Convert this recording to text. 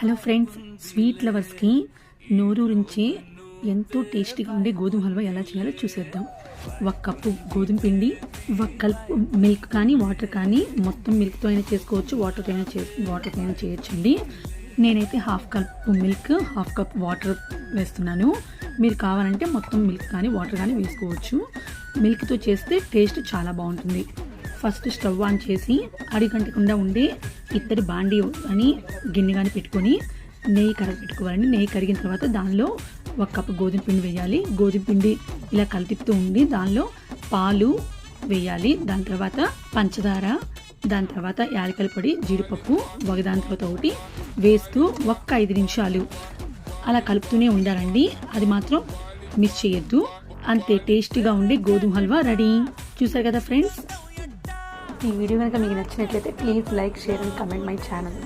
Hello friends sweet లవర్స్కి నోరూరించి ఎంతో టేస్టీగా ఉండే గోధుమ హల్వా ఎలా చేయాలో చూసేద్దాం. ఒక కప్పు గోధుమ పిండి ఒక కప్పు మిల్క్ కానీ వాటర్ కానీ మొత్తం మిల్క్తో అయినా చేసుకోవచ్చు వాటర్తో అయినా చే వాటర్తో అయినా చేయొచ్చండి. నేనైతే half cup milk half cup water వేస్తున్నాను. మీరు కావాలంటే మొత్తం మిల్క్ కానీ వాటర్ కానీ వేసుకోవచ్చు. మిల్క్తో చేస్తే టేస్ట్ చాలా బాగుంటుంది. ఫస్ట్ స్టవ్ ఆన్ చేసి అడిగంటకుండా ఉండే ఇత్తడి బాండీ అని గిన్నె కానీ పెట్టుకొని నెయ్యి కరగ పెట్టుకోవాలండి. నెయ్యి కరిగిన తర్వాత దానిలో ఒక కప్పు గోధుమ పిండి వేయాలి. గోధుమ పిండి ఇలా కలిపిస్తూ ఉండి దానిలో పాలు వేయాలి. దాని తర్వాత పంచదార దాని తర్వాత యాలకల పొడి జీడిపప్పు ఒకదాని తర్వాత ఒకటి వేస్తూ ఒక్క ఐదు నిమిషాలు అలా కలుపుతూనే ఉండాలండి. అది మాత్రం మిస్ చేయొద్దు. అంతే టేస్టీగా ఉండే గోధుమ హల్వా రెడీ. చూసారు కదా ఫ్రెండ్స్? ఈ వీడియో కనుక మీకు నచ్చినట్లయితే please like share and comment my channel